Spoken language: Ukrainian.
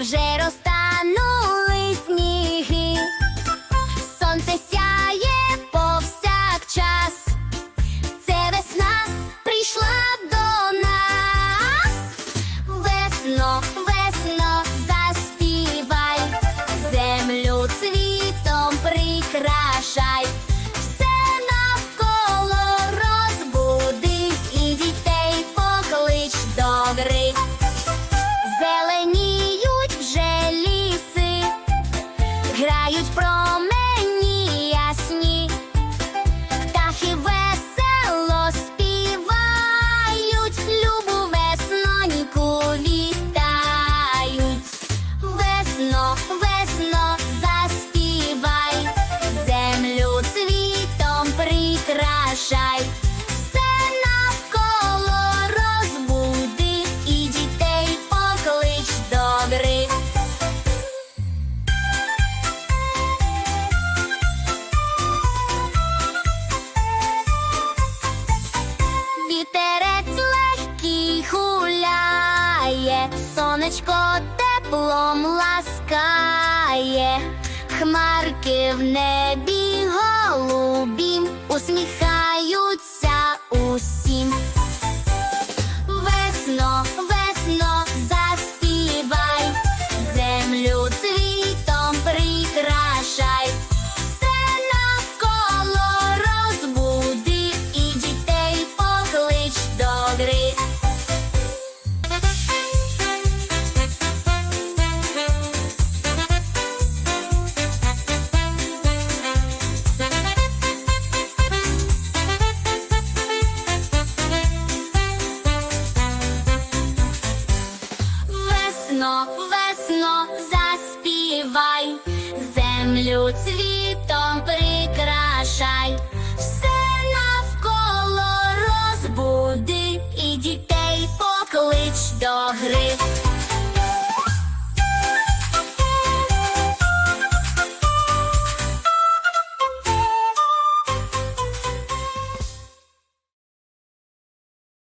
вже розтанули сніги, сонце сяє повсякчас, це весна прийшла до нас, весно, весно заспівай, землю цвітом прикрашай. Теплом ласкає, хмарки в небі голубім усміхаються усім. Весно, весно, заспівай, землю цвітом прикрашай, все навколо розбуди і дітей поклич до гри.